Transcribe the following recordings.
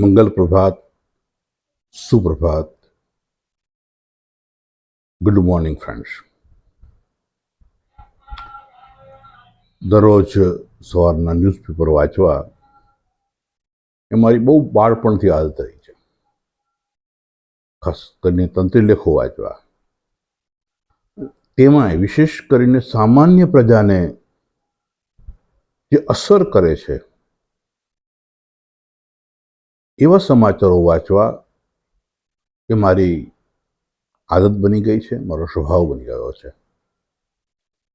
મંગલ પ્રભાત સુપ્રભાત good morning friends દરરોજ સવારના ન્યૂઝપેપર વાંચવા એ મારી બહુ બાળપણથી આદત રહી છે. ખાસ કરીને તંત્રીલેખો વાંચવા. તેમાંય વિશેષ કરીને સામાન્ય પ્રજાને જે અસર કરે છે એવા સમાચારો વાંચવા એ મારી આદત બની ગઈ છે, મારો સ્વભાવ બની ગયો છે.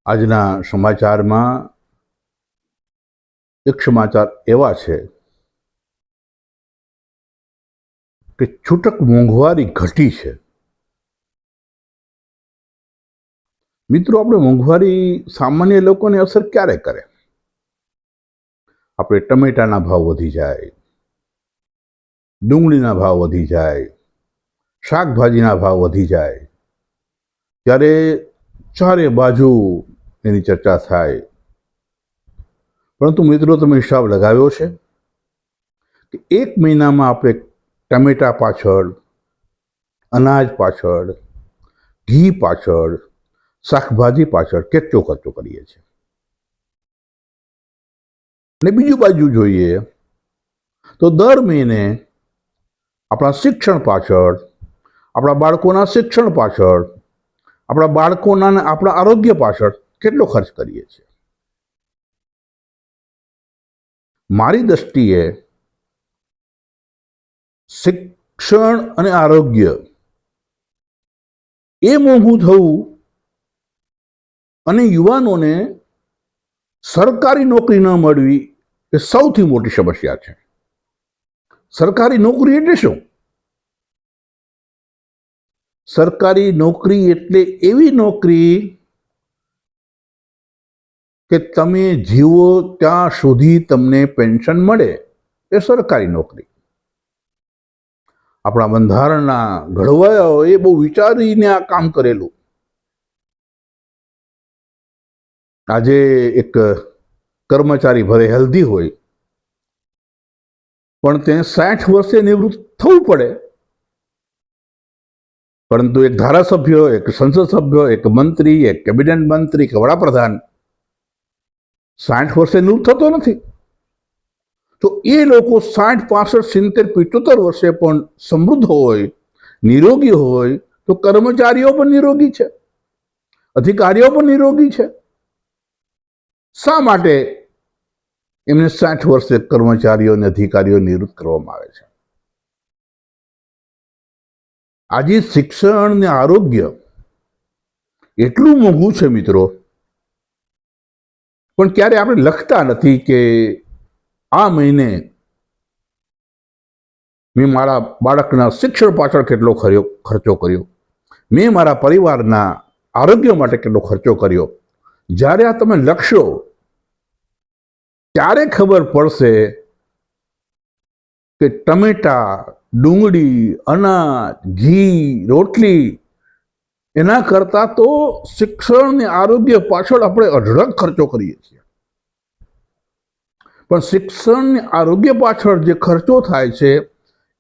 આજના સમાચારમાં એક સમાચાર એવા છે કે છૂટક મોંઘવારી ઘટી છે. મિત્રો, આપણે મોંઘવારી સામાન્ય લોકોને અસર ક્યારે કરે? આપણે ટમેટાના ભાવ વધી જાય ડુંગળીના ભાવ વધી જાય, શાકભાજીના ભાવ વધી જાય. ત્યારે ચારે બાજુ એની ચર્ચા થાય. પરંતુ મિત્રો, તમે હિસાબ લગાવ્યો છે કે એક મહિનામાં આપણે ટમેટા પાછળ, અનાજ પાછળ, ઘી પાછળ, શાકભાજી પાછળ કેટલો ખર્ચો કરીએ છીએ? અને બીજું બાજુ જોઈએ તો દર મહિને આપણા શિક્ષણ પાછળ, આપણા બાળકોના શિક્ષણ પાછળ, આપણા બાળકોના આપણા આરોગ્ય પાછળ કેટલો ખર્ચ કરીએ છીએ? મારી દ્રષ્ટિએ શિક્ષણ અને આરોગ્ય એ મોંઘું થવું અને યુવાનોને સરકારી નોકરી ન મળવી એ સૌથી મોટી સમસ્યા છે. સરકારી નોકરી એટલે શું? સરકારી નોકરી એટલે એવી નોકરી કે તમે જીવો ત્યાં સુધી તમને પેન્શન મળે એ સરકારી નોકરી. આપણા બંધારણના ઘડવાયાઓ એ બહુ વિચારીને આ કામ કરેલું. આજે એક કર્મચારી ભલે હેલ્ધી હોય પણ તે સાઠ વર્ષે નિવૃત્ત થવું પડે. પરંતુ એક ધારાસભ્ય, એક સંસદ સભ્ય, એક મંત્રી, એક કેબિનેટ મંત્રી કે વડાપ્રધાન સાઠ વર્ષે નિવૃત્ત થતો નથી. તો એ લોકો સાઠ, પાસઠ, સિત્તેર, પિત્તોતેર વર્ષે પણ સમૃદ્ધ હોય, નિરોગી હોય, તો કર્મચારીઓ પણ નિરોગી છે. અધિકારીઓ પણ નિરોગી છે. શા માટે એમને સાઠ વર્ષે કર્મચારીઓ અને અધિકારીઓ નિવૃત્ત કરવામાં આવે છે. આજે શિક્ષણ ને આરોગ્ય એટલું મોંઘું છે મિત્રો. પણ ક્યારે આપણે લખતા નથી કે આ મહિને મેં મારા બાળકના શિક્ષણ પાછળ કેટલો ખર્યો, ખર્ચો કર્યો? મેં મારા પરિવારના આરોગ્ય માટે કેટલો ખર્ચો કર્યો? જ્યારે આ તમે લખશો ત્યારે ખબર પડશે કે ટમેટા, ડુંગળી, અનાજ, ઘી, રોટલી એના કરતાં તો શિક્ષણ ને આરોગ્ય પાછળ આપણે અઢળક ખર્ચો કરીએ છીએ. પણ શિક્ષણ ને આરોગ્ય પાછળ જે ખર્ચો થાય છે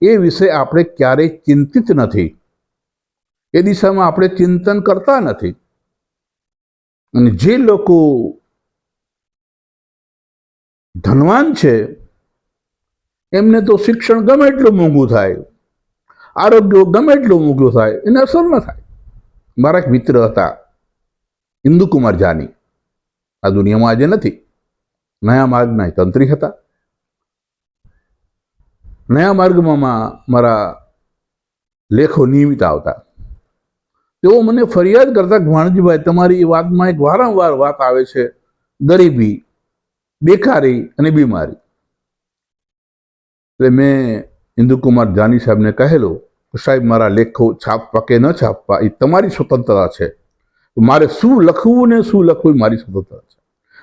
એ વિશે આપણે ક્યારેય ચિંતિત નથી. એ દિશામાં આપણે ચિંતન કરતા નથી. અને જે લોકો ધનવાન છે. એમને તો શિક્ષણ ગમે એટલું મોંઘું થાય. આરોગ્ય ગમે એટલું મોંઘું થાય. એને અસર ન થાય. મારા એક મિત્ર હતા, ઇન્દુકુમાર જાની. આ દુનિયામાં આજે નથી. નયા માર્ગના તંત્રી હતા. નયા માર્ગમાં મારા લેખો નિયમિત આવતા. તેઓ મને ફરિયાદ કરતા ભાણજીભાઈ તમારી વાતમાં એક વારંવાર વાત આવે છે. ગરીબી બેકારી અને બીમારી. એટલે મેં ઇન્દુકુમાર જાની સાહેબને કહેલું કે સાહેબ, મારા લેખો છાપવા કે ન છાપવા એ તમારી સ્વતંત્રતા છે. મારે શું લખવું ને શું લખવું એ મારી સ્વતંત્રતા છે.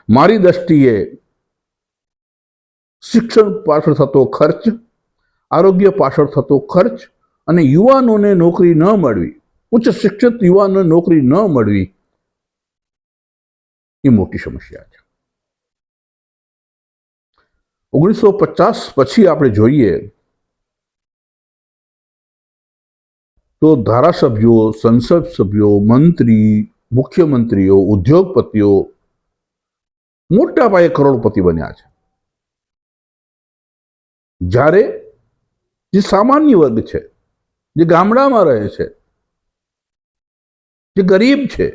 મારી દ્રષ્ટિએ શિક્ષણ પાછળ થતો ખર્ચ, આરોગ્ય પાછળ થતો ખર્ચ અને યુવાનોને નોકરી ન મળવી, ઉચ્ચ શિક્ષિત યુવાનોને નોકરી ન મળવી એ મોટી સમસ્યા છે. ઓગણીસો પચાસ પછી આપણે જોઈએ તો ધારાસભ્યો, સંસદ સભ્યો, મંત્રી, મુખ્યમંત્રીઓ, ઉદ્યોગપતિઓ મોટા પાયે કરોડપતિ બન્યા છે. જ્યારે જે સામાન્ય વર્ગ છે, જે ગામડામાં રહે છે, જે ગરીબ છે,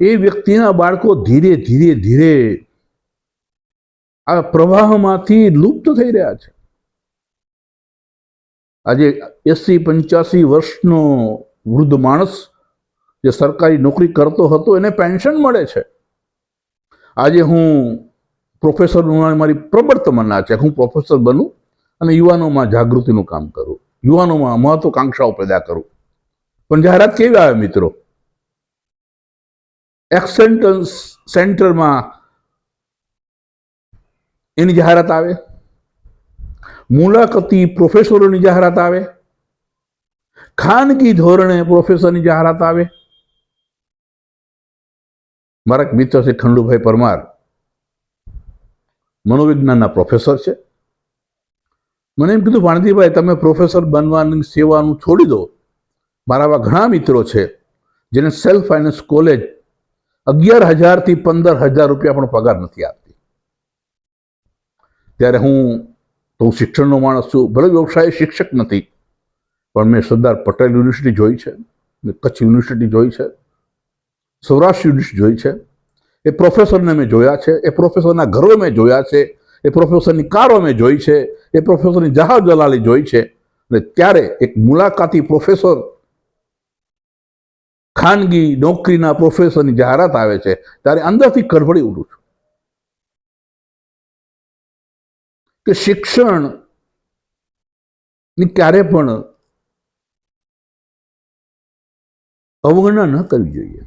એ વ્યક્તિના બાળકો ધીરે ધીરે ધીરે આ પ્રવાહમાંથી લુપ્ત થઈ રહ્યા છે. આજે એસી પંચ્યાસી વર્ષનો વૃદ્ધ માણસ જે સરકારી નોકરી કરતો હતો, એને પેન્શન મળે છે. આજે હું પ્રોફેસર મારી પ્રબળ તમન્ના છે. હું પ્રોફેસર બનું અને યુવાનોમાં જાગૃતિનું કામ કરું. યુવાનોમાં મહત્વકાંક્ષાઓ પેદા કરું. પણ જાહેરાત કેવી આવે મિત્રો? એક્સેન્ટન્સ સેન્ટરમાં એની જાહેરાત આવે? મુલાકાતી પ્રોફેસરોની જાહેરાત આવે? ખાનગી ધોરણે પ્રોફેસરની જાહેરાત આવે? મારા મિત્ર છે ખંડુભાઈ પરમાર. મનોવિજ્ઞાનના પ્રોફેસર છે. મને એમ કીધું વાણજીભાઈ તમે પ્રોફેસર બનવાની સેવાનું છોડી દો. મારા આવા ઘણા મિત્રો છે, જેને સેલ્ફ ફાઇનાન્સ કોલેજ અગિયાર હજારથી પંદર હજાર રૂપિયા પણ પગાર નથી આપતી. ત્યારે હું તો હું શિક્ષણનો માણસ છું. ભલે વ્યવસાય શિક્ષક નથી, પણ મેં સરદાર પટેલ યુનિવર્સિટી જોઈ છે, મેં કચ્છ યુનિવર્સિટી જોઈ છે, સૌરાષ્ટ્ર યુનિવર્સિટી જોઈ છે. એ પ્રોફેસરને મેં જોયા છે, એ પ્રોફેસરના ઘરો મેં જોયા છે, એ પ્રોફેસરની કારો મેં જોઈ છે, એ પ્રોફેસરની જહાજ દલાલી જોઈ છે. અને ત્યારે એક મુલાકાતી પ્રોફેસર ખાનગી નોકરીના પ્રોફેસરની જાહેરાત આવે છે, ત્યારે અંદરથી કડભડી ઉઠું છું. કે શિક્ષણની ક્યારે પણ અવગણના ન કરવી જોઈએ.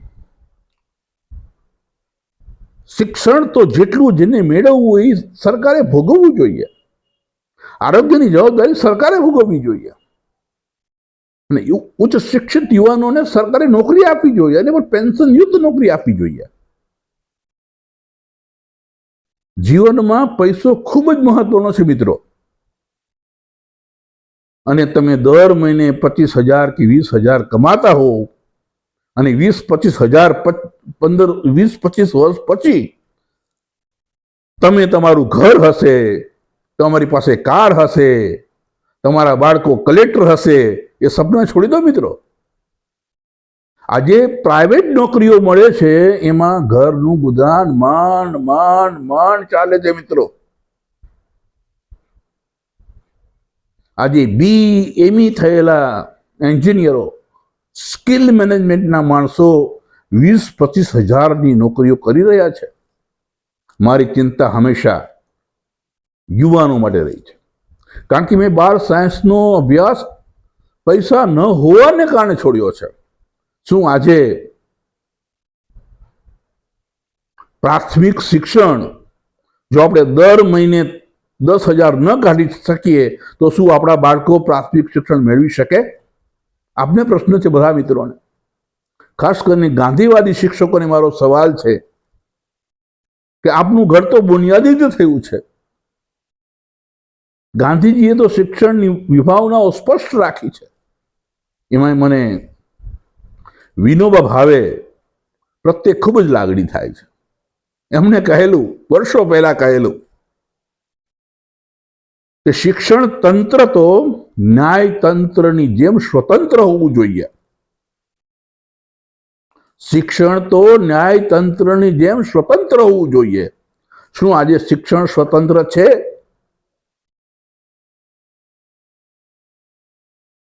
શિક્ષણ તો જેટલું જેને મેળવવું એ સરકારે ભોગવવું જોઈએ. આરોગ્યની જવાબદારી સરકારે ભોગવવી જોઈએ. અને ઉચ્ચ શિક્ષિત યુવાનોને સરકારે નોકરી આપવી જોઈએ અને પણ પેન્શન યુદ્ધ નોકરી આપવી જોઈએ. જીવનમાં પૈસો ખૂબ જ મહત્વનો છે મિત્રો. અને તમે દર મહિને પચીસ હજાર કે વીસ હજાર કમાતા હો અને વીસ પચીસ હજાર પંદર, વીસ પચીસ વર્ષ પછી તમે તમારું ઘર હશે, તમારી પાસે કાર હશે, તમારા બાળકો કલેક્ટર હશે, એ સપના છોડી દો મિત્રો. આજે પ્રાઇવેટ નોકરીઓ મળે છે, એમાં ઘરનું ગુજરાન માંડ માંડ માંડ ચાલે છે મિત્રો. આજે બી એમી થયેલા એન્જિનિયરો સ્કિલ મેનેજમેન્ટના માણસો વીસ પચીસ હજારની નોકરીઓ કરી રહ્યા છે. મારી ચિંતા હંમેશા યુવાનો માટે રહી છે. કારણ કે મેં બાર સાયન્સનો અભ્યાસ પૈસા ન હોવાને કારણે છોડ્યો છે. શું આજે પ્રાથમિક શિક્ષણ જો આપણે દર મહિને દસ હજાર ન કાઢી શકીએ, તો શું આપણા બાળકો પ્રાથમિક શિક્ષણ મેળવી શકે? આપને પ્રશ્ન છે બધા મિત્રોને. ખાસ કરીને ગાંધીવાદી શિક્ષકોને મારો સવાલ છે કે આપનું ઘર તો બુનિયાદી જ થયું છે. ગાંધીજીએ તો શિક્ષણની વિભાવનાઓ સ્પષ્ટ રાખી છે. એમાં મને વિનોબા ભાવે પ્રત્યે ખૂબ જ લાગણી થાય છે. એમને કહેલું, વર્ષો પહેલા કહેલું કે શિક્ષણ તંત્ર તો ન્યાય તંત્રની જેમ સ્વતંત્ર હોવું જોઈએ. શિક્ષણ તો ન્યાય તંત્રની જેમ સ્વતંત્ર હોવું જોઈએ. શું આજે શિક્ષણ સ્વતંત્ર છે?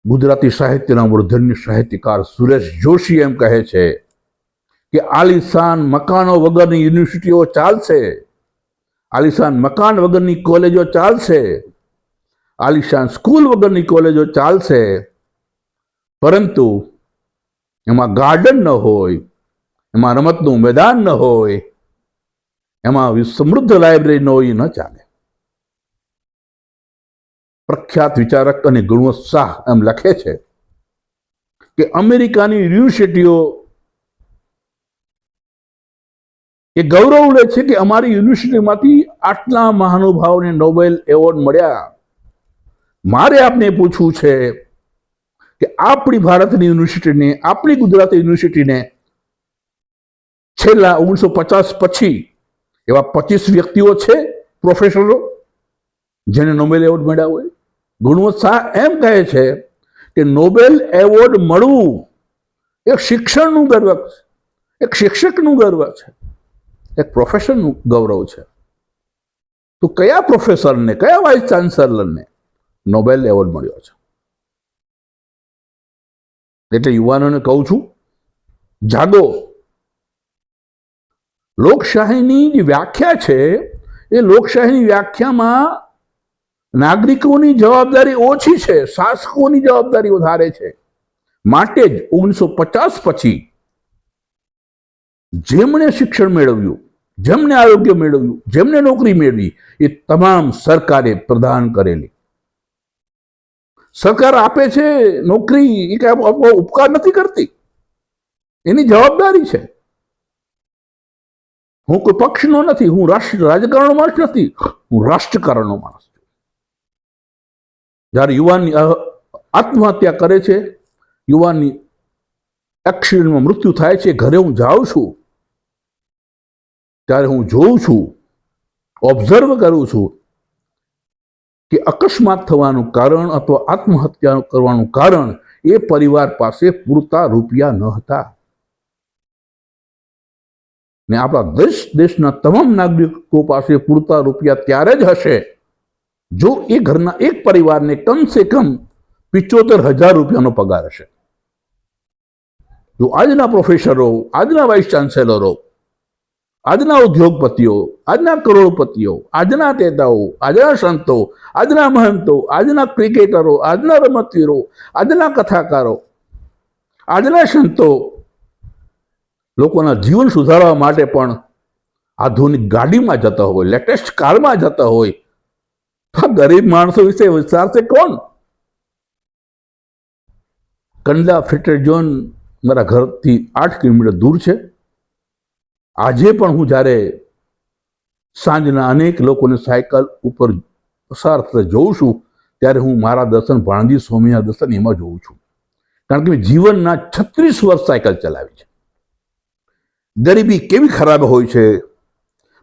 ગુજરાતી સાહિત્યના મૂર્ધન્ય સાહિત્યકાર સુરેશ જોશી એમ કહે છે કે આલિશાન મકાનો વગરની યુનિવર્સિટીઓ ચાલશે. આલિશાન મકાન વગરની કોલેજો ચાલશે. આલિશાન સ્કૂલ વગરની કોલેજો ચાલશે. પરંતુ એમાં ગાર્ડન ન હોય, એમાં રમતનું મેદાન ન હોય, એમાં સમૃદ્ધ લાઇબ્રેરી ન હોય ન ચાલે. પ્રખ્યાત વિચારક અને ગુણવંત એમ લખે છે કે અમેરિકાની યુનિવર્સિટીઓ એ ગૌરવ લે છે કે અમારી યુનિવર્સિટીમાંથી આટલા મહાનુભાવને નોબેલ એવોર્ડ મળ્યા. મારે આપને પૂછવું છે કે આપણી ભારતની યુનિવર્સિટીને, આપણી ગુજરાત યુનિવર્સિટીને છેલ્લા ઓગણીસો પચાસ પછી એવા પચીસ વ્યક્તિઓ છે પ્રોફેસરો જેને નોબેલ એવોર્ડ મળ્યા હોય? ગુણવંત શાહ એમ કહે છે કે નોબેલ એવોર્ડ મળવું એક શિક્ષણનું ગર્વ છે. એક શિક્ષકનું ગર્વ છે. એક પ્રોફેસરનું ગૌરવ છે. તો કયા પ્રોફેસરને, કયા વાઇસ ચાન્સેલરને નોબેલ એવોર્ડ મળ્યો છે? એટલે યુવાનોને કહું છું, જાગો. લોકશાહીની જે વ્યાખ્યા છે, એ લોકશાહીની વ્યાખ્યામાં નાગરિકોની જવાબદારી ઓછી છે, શાસકોની જવાબદારી વધારે છે. માટે જ ઓગણીસો પચાસ પછી જેમણે શિક્ષણ મેળવ્યું, જેમને આરોગ્ય મેળવ્યું, જેમને નોકરી મેળવી, એ તમામ સરકારે પ્રદાન કરેલી. સરકાર આપે છે, નોકરી એ કઈ ઉપકાર નથી કરતી. એની જવાબદારી છે. હું કોઈ પક્ષનો નથી, હું રાષ્ટ્ર રાજકારણનો માણસ નથી, હું રાષ્ટ્રકારણનો માણસ જ્યારે યુવાનની આત્મહત્યા કરે છે, યુવાનની એક્સિડન્ટમાં મૃત્યુ થાય છે, ઘરે હું જાઉં છું, ત્યારે હું જોઉં છું, ઓબ્ઝર્વ કરું છું કે અકસ્માત થવાનું કારણ અથવા આત્મહત્યા કરવાનું કારણ એ પરિવાર પાસે પૂરતા રૂપિયા ન હતા. ને આપણા દેશ, દેશના તમામ નાગરિકો પાસે પૂરતા રૂપિયા ત્યારે જ હશે જો એ ઘરના એક પરિવારને કમસે કમ પિચોતેર હજાર રૂપિયાનો પગાર હશે. જો આજના પ્રોફેસરો આજના વાઇસ ચાન્સેલરો આજના ઉદ્યોગપતિઓ, આજના કરોડપતિઓ, આજના નેતાઓ, આજના સંતો, આજના મહંતો, આજના ક્રિકેટરો, આજના રમતવીરો, આજના કથાકારો, આજના સંતો લોકોના જીવન સુધારવા માટે પણ આધુનિક ગાડીમાં જતા હોય લેટેસ્ટ કારમાં જતા હોય આ ગરીબ માણસો વિશે વિચારશે કોણ? કંડલા ફિટર ઝોન મારા ઘરથી આઠ કિલોમીટર દૂર છે. આજે પણ હું જ્યારે સાંજના અનેક લોકોને સાયકલ ઉપર પસાર થતા જોઉં છું, ત્યારે હું મારા દર્શન ભાણજી સ્વામીના દર્શન એમાં જોઉં છું. કારણ કે મેં જીવનના છત્રીસ વર્ષ સાયકલ ચલાવી છે. ગરીબી કેવી ખરાબ હોય છે?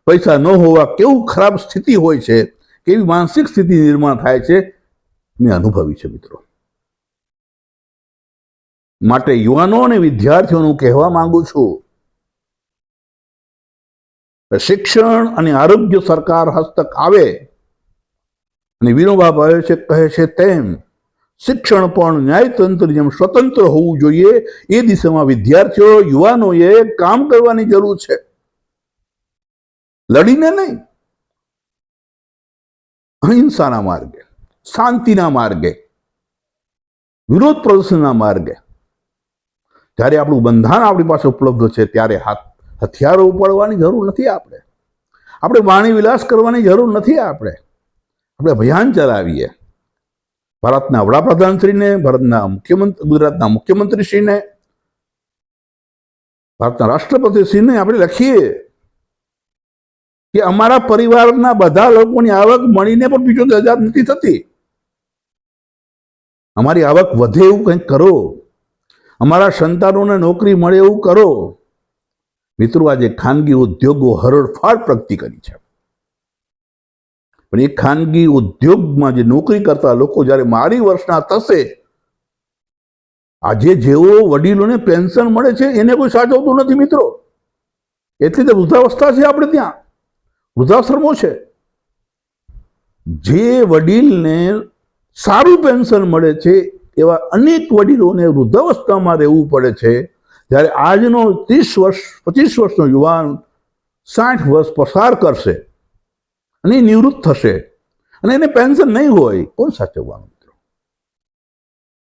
પૈસા ન હોવા કેવું ખરાબ સ્થિતિ હોય છે? કેવી માનસિક સ્થિતિ નિર્માણ થાય છે મેં અનુભવી છે મિત્રો. માટે યુવાનો અને વિદ્યાર્થીઓનું કહેવા માંગુ છું શિક્ષણ અને આરોગ્ય સરકાર હસ્તક આવે અને વિનોબા ભાવે છે, કહે છે તેમ શિક્ષણ પણ ન્યાયતંત્ર જેમ સ્વતંત્ર હોવું જોઈએ એ દિશામાં વિદ્યાર્થીઓ, યુવાનોએ કામ કરવાની જરૂર છે. લડીને નહીં અહિંસાના માર્ગે, શાંતિના માર્ગે, વિરોધ પ્રદર્શનના માર્ગે. જ્યારે આપણું બંધારણ આપણી પાસે ઉપલબ્ધ છે, ત્યારે હાથ, હથિયારો ઉપાડવાની જરૂર નથી આપણે. આપણે વાણી વિલાસ કરવાની જરૂર નથી આપણે. આપણે અભિયાન ચલાવીએ. ભારતના વડાપ્રધાનશ્રીને, ભારતના મુખ્યમંત્રી, ગુજરાતના મુખ્યમંત્રીશ્રીને, ભારતના રાષ્ટ્રપતિશ્રીને આપણે લખીએ. કે અમારા પરિવારના બધા લોકોની આવક મળીને પણ બીજો હજાર નથી થતી. અમારી આવક વધે એવું કંઈક કરો. અમારા સંતાનોને નોકરી મળે એવું કરો. મિત્રો, આજે ખાનગી ઉદ્યોગો હરણફાળ પ્રગતિ કરી છે. પણ એ ખાનગી ઉદ્યોગમાં જે નોકરી કરતા લોકો જ્યારે મારી વર્ષના થશે, આજે જેઓ વડીલોને પેન્શન મળે છે, એને કોઈ સાચવતું નથી મિત્રો. એટલી તો વૃદ્ધાવસ્થા છે આપણે ત્યાં. વૃદ્ધાશ્રમો છે? જે વડીલને સારું પેન્શન મળે છે, એવા અનેક વડીલોને વૃદ્ધાવસ્થામાં રહેવું પડે છે. જ્યારે આજનો ત્રીસ વર્ષ, પચીસ વર્ષનો યુવાન સાઠ વર્ષ પસાર કરશે અને નિવૃત્ત થશે અને એને પેન્શન નહીં હોય, કોણ સાચવવાનું મિત્રો?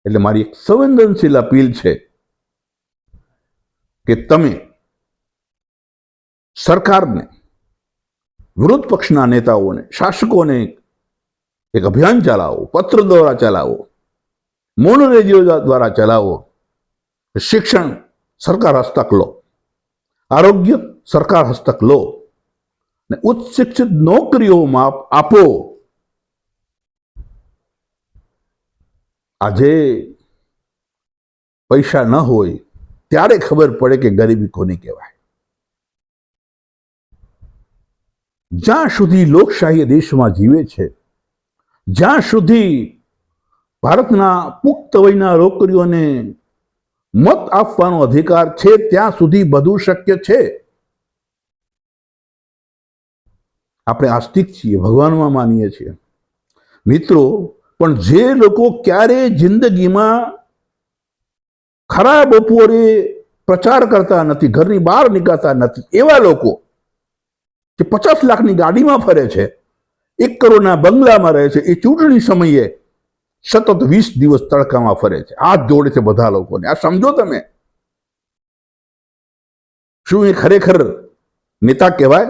એટલે મારી એક સંવેદનશીલ અપીલ છે કે તમે સરકારને વિરોધ પક્ષના નેતાઓને, શાસકોને એક અભિયાન ચલાવો, પત્ર દ્વારા ચલાવો મોનો રેડિયો દ્વારા ચલાવો, શિક્ષણ સરકાર હસ્તક લો, આરોગ્ય સરકાર હસ્તક લો, ને ઉચ્ચ શિક્ષિત નોકરીઓમાં આપો. આજે પૈસા ન હોય, ત્યારે ખબર પડે કે ગરીબી કોને કહેવાય. જ્યાં સુધી લોકશાહી દેશમાં જીવે છે, જ્યાં સુધી ભારતના પુખ્ત વયના છોકરીઓને મત આપવાનો અધિકાર છે, ત્યાં સુધી બધું શક્ય છે. આપણે આસ્તિક છીએ, ભગવાનમાં માનીએ છીએ. મિત્રો, પણ જે લોકો ક્યારે જિંદગીમાં ખરા બપોરે પ્રચાર કરતા નથી, ઘરની બહાર નીકળતા નથી, એવા લોકો જે પચાસ લાખની ગાડીમાં ફરે છે, એક કરોડના બંગલામાં રહે છે, એ ચૂંટણી સમયે સતત વીસ દિવસ તડકામાં ફરે છે. હાથ જોડે છે બધા લોકોને. આ સમજો તમે. શું એ ખરેખર નેતા કહેવાય?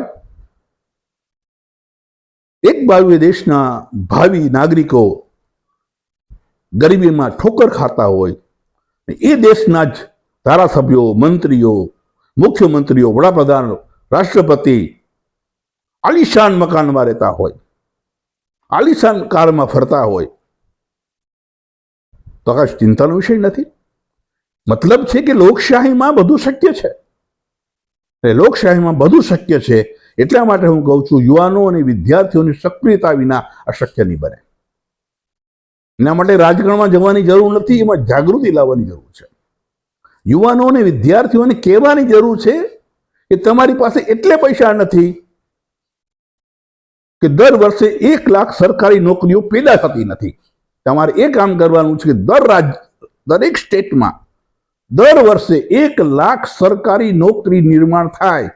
એક બાજુ દેશના ભાવિ નાગરિકો ગરીબીમાં ઠોકર ખાતા હોય, એ દેશના જ ધારાસભ્યો, મંત્રીઓ, મુખ્યમંત્રીઓ, વડાપ્રધાન, રાષ્ટ્રપતિ આલિશાન મકાનમાં રહેતા હોય, આલિશાન કારમાં ફરતા હોય, તો આકાશ ચિંતાનો વિષય નથી. મતલબ છે કે લોકશાહીમાં બધું શક્ય છે. લોકશાહીમાં બધું શક્ય છે, એટલા માટે હું કહું છું, યુવાનો અને વિદ્યાર્થીઓની સક્રિયતા વિના અશક્ય નહીં બને. એના માટે રાજકારણમાં જવાની જરૂર નથી, એમાં જાગૃતિ લાવવાની જરૂર છે. યુવાનો અને વિદ્યાર્થીઓને કહેવાની જરૂર છે કે તમારી પાસે એટલે પૈસા નથી કે દર વર્ષે એક લાખ સરકારી નોકરીઓ પેદા થતી નથી. તમારે એ કામ કરવાનું છે કે દર રાજ્ય દરેક સ્ટેટમાં દર વર્ષે એક લાખ સરકારી નોકરી નિર્માણ થાય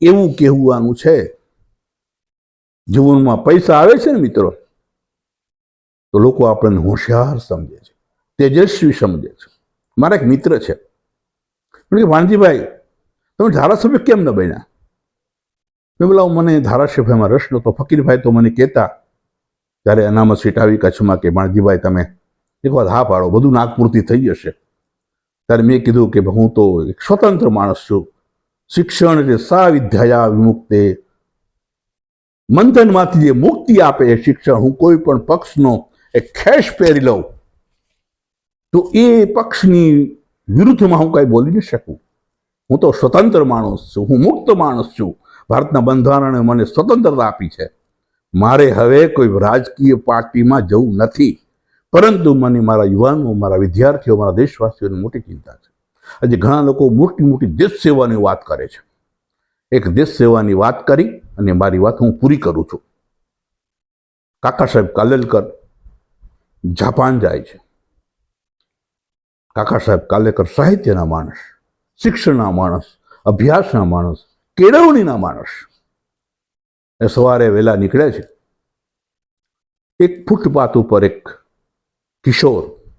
એવું કહેવાનું છે. જીવનમાં પૈસા આવે છે ને મિત્રો? તો લોકો આપણને હોશિયાર સમજે છે, તેજસ્વી સમજે છે. મારા એક મિત્ર છે. વાણજીભાઈ તમે ધારાસભ્ય કેમ ન બન્યા? મેં મને ધારાસભ્યમાં રસ નહોતો. ફકીરભાઈ તો મને કહેતા ત્યારે અનામત સીટ આવી કચ્છમાં કે માણજીભાઈ તમે એક વાત હા પાડો, બધું નાગપુરથી થઈ જશે. ત્યારે મેં કીધું કે હું તો એક સ્વતંત્ર માણસ છું. શિક્ષણ એટલે સા વિદ્યા વિમુક્તે. મંથનમાંથી જે મુક્તિ આપે એ શિક્ષણ હું કોઈ પણ પક્ષનો એક ખેશ પહેરી લઉં. તો એ પક્ષની વિરુદ્ધમાં હું કાંઈ બોલી ન શકું. હું તો સ્વતંત્ર માણસ છું, હું મુક્ત માણસ છું. ભારતના બંધારણે મને સ્વતંત્રતા આપી છે. મારે હવે કોઈ રાજકીય પાર્ટીમાં જવું નથી. પરંતુ મને મારા યુવાનો, મારા વિદ્યાર્થીઓ, મારા દેશવાસીઓની મોટી ચિંતા છે. આજે ઘણા લોકો મોટી મોટી દેશ સેવાની વાત કરે છે. એક દેશ સેવાની વાત કરી અને મારી વાત હું પૂરી કરું છું. કાકા સાહેબ કાલેલકર જાપાન જાય છે. કાકા સાહેબ કાલેકર સાહિત્યના માણસ, શિક્ષણના માણસ, અભ્યાસના માણસ કેળવણીના માણસ. એ સવારે વહેલા નીકળે છે. એક ફૂટપાથ ઉપર એક કિશોર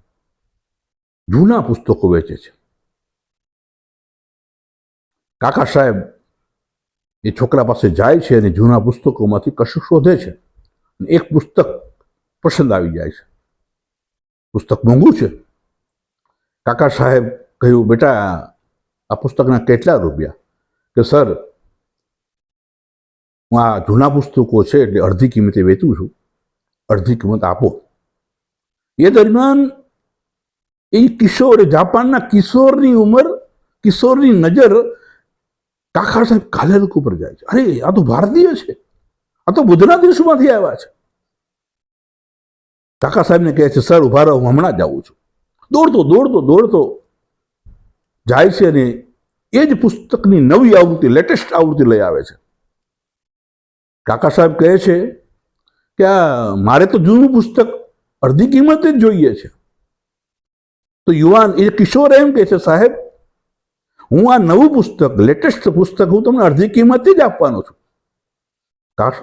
જૂના પુસ્તકો વેચે છે. કાકા સાહેબ, એ છોકરા પાસે જાય છે અને જૂના પુસ્તકોમાંથી કશું શોધે છે. અને એક પુસ્તક પસંદ આવી જાય છે. પુસ્તક મોંઘું છે. કાકા સાહેબ કહ્યું, બેટા, આ પુસ્તકના કેટલા રૂપિયા? કે, સર હું આ જૂના પુસ્તકો છે એટલે અડધી કિંમતે વેચું છું. અડધી કિંમત આપો. એ દરમિયાન એ કિશોર, જાપાનના કિશોરની ઉંમર, કિશોરની નજર કાખા સાહેબ કાલેલક ઉપર જાય છે. અરે, આ તો ભારતીય છે. આ તો બુદ્ધના દેશમાંથી આવ્યા છે. કાકા સાહેબને કહે છે, સર, ઊભા રહો, હું હમણાં જ છું. દોડતો દોડતો દોડતો જાય છે અને એ જ પુસ્તકની નવી આવૃત્તિ લેટેસ્ટ આવૃત્તિ લઈ આવે છે. કાકા સાહેબ કહે છે કે આ મારે તો જૂનું પુસ્તક અડધી કિંમતે જ જોઈએ છે. તો યુવાન એ કિશોર એમ કહે છે, સાહેબ, હું આ નવું પુસ્તક લેટેસ્ટ પુસ્તક હું તમને અડધી કિંમતે જ આપવાનો છું.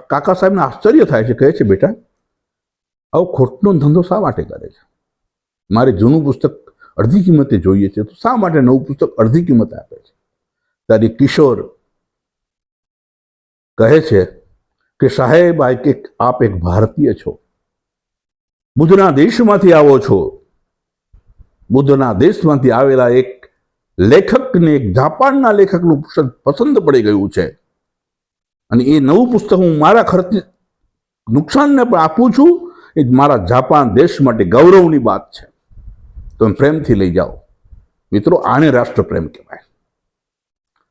કાકા સાહેબને આશ્ચર્ય થાય છે, કહે છે, બેટા, આવો ખોટનો ધંધો શા માટે કરે છે? મારે જૂનું પુસ્તક અડધી કિંમતે જોઈએ છે, તો શા માટે નવું પુસ્તક અડધી કિંમતે આપે છે? ત્યારે કિશોર કહે છે કે સાહેબ, આ એક આપ એક ભારતીય છો. બુદ્ધના દેશમાંથી આવો છો. બુદ્ધના દેશમાંથી આવેલા એક લેખકને એક જાપાનના લેખકનું પુસ્તક પસંદ પડી ગયું છે. અને એ નવું પુસ્તક હું મારા ખર્ચે નુકસાનને પણ આપું છું. એ મારા જાપાન દેશ માટે ગૌરવની વાત છે. તમે પ્રેમથી લઈ જાઓ. મિત્રો, આને રાષ્ટ્રપ્રેમ કહેવાય.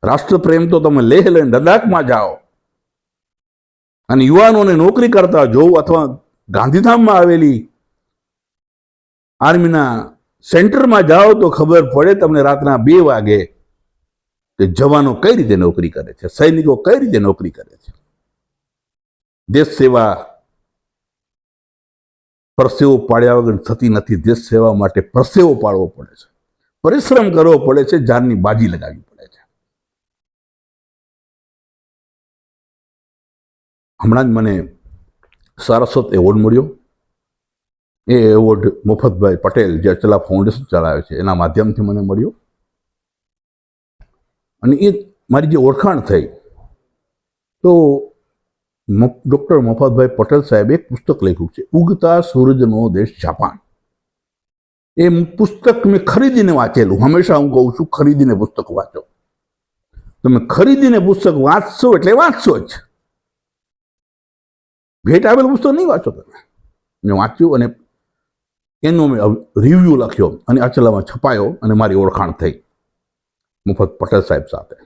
રાષ્ટ્રપ્રેમ તો તમે લેહ લઈને લદ્દાખમાં જાઓ. અને યુવાનોને નોકરી કરતા જોવું અથવા ગાંધીધામમાં આવેલી આર્મીના સેન્ટરમાં જાઓ તો ખબર પડે તમને રાતના બે વાગે કે જવાનો કઈ રીતે નોકરી કરે છે, સૈનિકો કઈ રીતે નોકરી કરે છે. દેશ સેવા પરસેવો પાડ્યા વગર થતી નથી, દેશ સેવા માટે પરસેવો પાડવો પડે છે. પરિશ્રમ કરવો પડે છે, જાનની બાજી લગાવવી પડે હમણાં જ મને સારસ્વત એવોર્ડ મળ્યો. એ એવોર્ડ મફતભાઈ પટેલ જે અચલા ફાઉન્ડેશન ચલાવે છે, એના માધ્યમથી મને મળ્યો. અને એ મારી જે ઓળખાણ થઈ, તો ડૉક્ટર મફતભાઈ પટેલ સાહેબે એક પુસ્તક લખ્યું છે, ઉગતા સૂરજનો દેશ જાપાન. એ પુસ્તક મેં ખરીદીને વાંચેલું, હંમેશા હું કહું છું, ખરીદીને પુસ્તક વાંચો. તમે ખરીદીને પુસ્તક વાંચશો એટલે વાંચશો જ. ભેટ આવેલું પુસ્તક નહીં વાંચો તમે. મેં વાંચ્યું અને એનો મેં રિવ્યૂ લખ્યો અને અચલામાં છપાયો અને મારી ઓળખાણ થઈ. મફત પટેલ સાહેબ સાથે.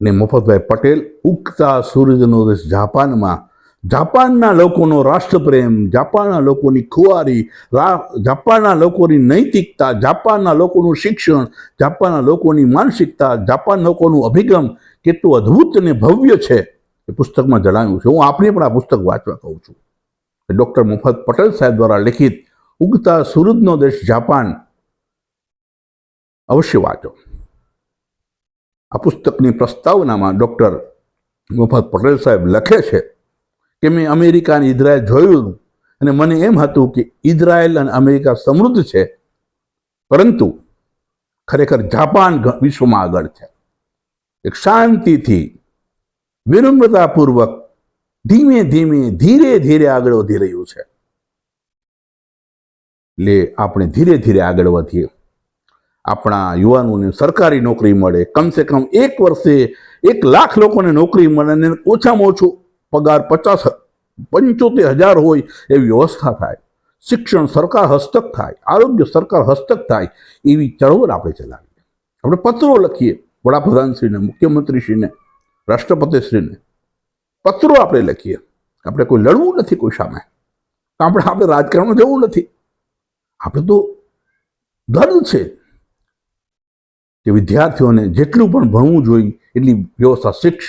ને મફતભાઈ પટેલ ઉગતા સૂરજનો દેશ જાપાનમાં. જાપાનના લોકોનો રાષ્ટ્રપ્રેમ, જાપાનના લોકોની ખુવારી જાપાનના લોકોની નૈતિકતા, જાપાનના લોકોનું શિક્ષણ, જાપાનના લોકોની માનસિકતા, જાપાન લોકોનું અભિગમ કેટલું અદ્ભુત અને ભવ્ય છે. એ પુસ્તકમાં જણાવ્યું છે. હું આપને પણ આ પુસ્તક વાંચવા કહું છું. ડૉક્ટર મુફત પટેલ સાહેબ દ્વારા લિખિત ઉગતા સુરતનો દેશ જાપાન અવશ્ય વાંચો. આ પુસ્તકની પ્રસ્તાવનામાં ડૉક્ટર મુફત પટેલ સાહેબ લખે છે કે મેં અમેરિકા અને ઇઝરાયલ જોયું અને મને એમ હતું કે ઇઝરાયલ અને અમેરિકા સમૃદ્ધ છે, પરંતુ ખરેખર જાપાન વિશ્વમાં આગળ છે. એક શાંતિથી વિનમ્રતાપૂર્વક ધીમે ધીમે ધીરે ધીરે આગળ વધી રહ્યું છે. એટલે આપણે ધીરે ધીરે આગળ વધીએ. આપણા યુવાનોને સરકારી નોકરી મળે, કમસે કમ એક વર્ષે એક લાખ લોકોને નોકરી મળે અને ઓછામાં ઓછો પગાર પચાસ પંચોતેર હજાર હોય એવી વ્યવસ્થા થાય. શિક્ષણ સરકાર હસ્તક થાય, આરોગ્ય સરકાર હસ્તક થાય એવી ચળવળ આપણે ચલાવીએ. આપણે પત્રો લખીએ, વડાપ્રધાનશ્રીને, મુખ્યમંત્રીશ્રીને. રાષ્ટ્રપતિશ્રીને પત્રો આપણે લખીએ. આપણે કોઈ લડવું નથી કોઈ સામે. આપણે આપણે રાજકારણમાં જવું નથી. આપણે તો દર્દ છે. કે વિદ્યાર્થીઓને જેટલું પણ ભણવું જોઈએ, એટલી વ્યવસ્થા શિક્ષ,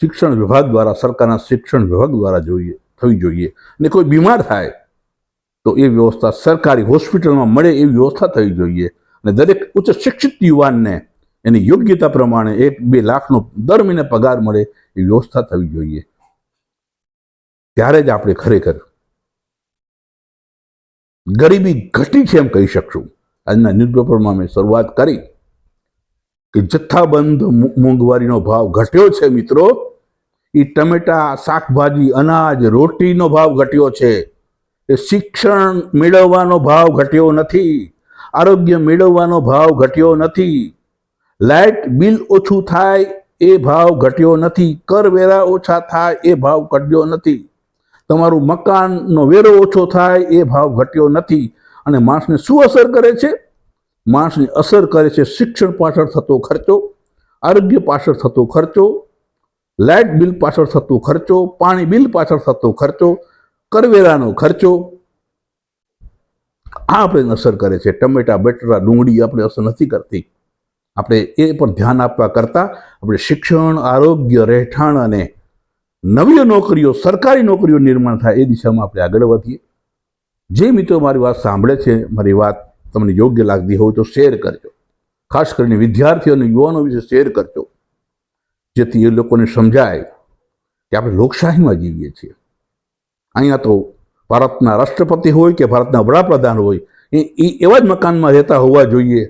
શિક્ષણ વિભાગ દ્વારા, સરકારના શિક્ષણ વિભાગ દ્વારા જોઈએ, થવી જોઈએ. અને કોઈ બીમાર થાય, તો એ વ્યવસ્થા સરકારી હોસ્પિટલમાં મળે એવી વ્યવસ્થા થવી જોઈએ. અને દરેક ઉચ્ચ શિક્ષિત યુવાનને એની યોગ્યતા પ્રમાણે એક બે લાખનો દર મહિને પગાર મળે એ વ્યવસ્થા થવી જોઈએ. ત્યારે જ આપણે ખરેખર ગરીબી ઘટી છે એમ કહી શકશું. આજના ન્યૂઝપેપરમાં મેં શરૂઆત કરી કે જથ્થાબંધ મોંઘવારીનો ભાવ ઘટ્યો છે મિત્રો. એ ટમેટા, શાકભાજી, અનાજ, રોટીનો ભાવ ઘટ્યો છે. એ શિક્ષણ મેળવવાનો ભાવ ઘટ્યો નથી. આરોગ્ય મેળવવાનો ભાવ ઘટ્યો નથી. લાઇટ બિલ ઓછું થાય, એ ભાવ ઘટ્યો નથી કરવેરા ઓછા થાય, એ ભાવ ઘટ્યો નથી. તમારું મકાનનો વેરો ઓછો થાય, એ ભાવ ઘટ્યો નથી. અને માણસને શું અસર કરે છે? માણસને અસર કરે છે શિક્ષણ પાછળ થતો ખર્ચો, આરોગ્ય પાછળ થતો ખર્ચો લાઇટ બિલ પાછળ થતો ખર્ચો, પાણી બિલ પાછળ થતો ખર્ચો કરવેરાનો ખર્ચો. આ આપણે અસર કરે છે. ટમેટા, બટેટા, ડુંગળી આપણે અસર નથી કરતી. આપણે એ પર ધ્યાન આપવા કરતાં આપણે શિક્ષણ, આરોગ્ય, રહેઠાણ અને નવી નોકરીઓ, સરકારી નોકરીઓ નિર્માણ થાય એ દિશામાં આપણે આગળ વધીએ. જે મિત્રો મારી વાત સાંભળે છે, મારી વાત તમને યોગ્ય લાગતી હોય તો શેર કરજો. ખાસ કરીને વિદ્યાર્થીઓ અને યુવાનો વિશે શેર કરજો. જેથી એ લોકોને સમજાય કે આપણે લોકશાહીમાં જીવીએ છીએ. અહીંયા તો ભારતના રાષ્ટ્રપતિ હોય કે ભારતના વડાપ્રધાન હોય એ એવા જ મકાનમાં રહેતા હોવા જોઈએ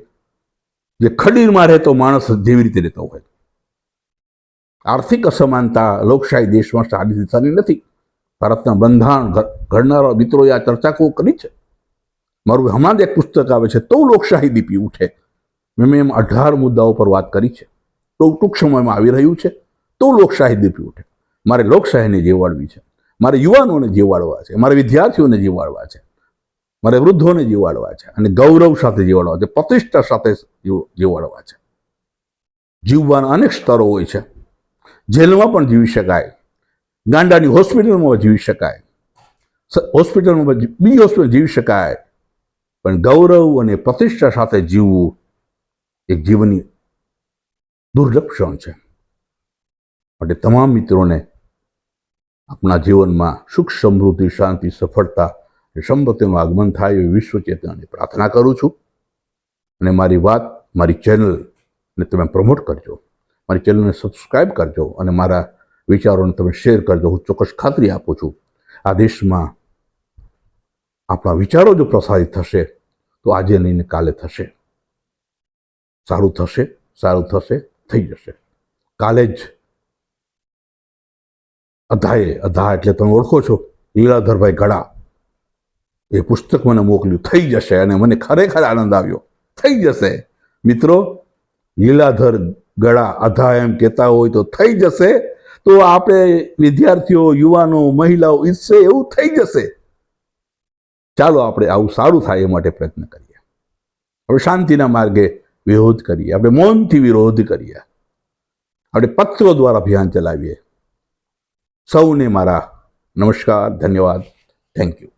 જે ખડીરમાં રહેતો માણસ જેવી રીતે રહેતો હોય. આર્થિક અસમાનતા લોકશાહી દેશમાં સારી દિશાની નથી. ભારતના બંધારણ ઘડનારા મિત્રોએ આ ચર્ચા ખૂબ કરી છે. મારું હમણાં એક પુસ્તક આવે છે તો લોકશાહી દીપી ઉઠે. મેં એમ અઢાર મુદ્દાઓ પર વાત કરી છે. તો ટૂંક સમયમાં આવી રહ્યું છે. તો લોકશાહી દીપી ઉઠે. મારે લોકશાહીને જીવાડવી છે. મારે યુવાનોને જીવાડવા છે. મારે વિદ્યાર્થીઓને જીવાડવા છે. મારે વૃદ્ધોને જીવાડવા છે અને ગૌરવ સાથે જીવાડવા છે, પ્રતિષ્ઠા સાથે જીવાડવા છે. જીવવાના અનેક સ્તરો હોય છે. જેલમાં પણ જીવી શકાય. ગાંડાની હોસ્પિટલમાં જીવી શકાય. હોસ્પિટલમાં બીજી હોસ્પિટલ જીવી શકાય. પણ ગૌરવ અને પ્રતિષ્ઠા સાથે જીવવું એક જીવનની દુર્લભ ક્ષણ છે. માટે તમામ મિત્રોને આપણા જીવનમાં સુખ સમૃદ્ધિ, શાંતિ, સફળતા સંપત્તિનું આગમન થાય એવી વિશ્વ ચેતનાની પ્રાર્થના કરું છું. અને મારી વાત, મારી ચેનલને તમે પ્રમોટ કરજો. મારી ચેનલને સબસ્ક્રાઇબ કરજો અને મારા વિચારોને તમે શેર કરજો. હું ચોક્કસ ખાતરી આપું છું. આ દેશમાં આપણા વિચારો જો પ્રસારિત થશે, તો આજે નહીં કાલે થશે. સારું થશે સારું થશે, થઈ જશે. કાલે જ અધાએ અધા એટલે તમે ઓળખો છો. લીલાધરભાઈ ગળા એ પુસ્તક મને મોકલ્યું. થઈ જશે અને મને ખરેખર આનંદ આવ્યો. થઈ જશે. મિત્રો, લીલાધર ગળા અધા એમ કહેતા હોય તો થઈ જશે. તો આપણે વિદ્યાર્થીઓ, યુવાનો, મહિલાઓ ઈચ્છે એવું થઈ જશે. ચાલો આપણે આવું સારું થાય એ માટે પ્રયત્ન કરીએ. આપણે શાંતિના માર્ગે વિરોધ કરીએ. આપણે મૌનથી વિરોધ કરીએ. આપણે પત્રો દ્વારા અભિયાન ચલાવીએ. સૌને મારા નમસ્કાર, ધન્યવાદ. Thank you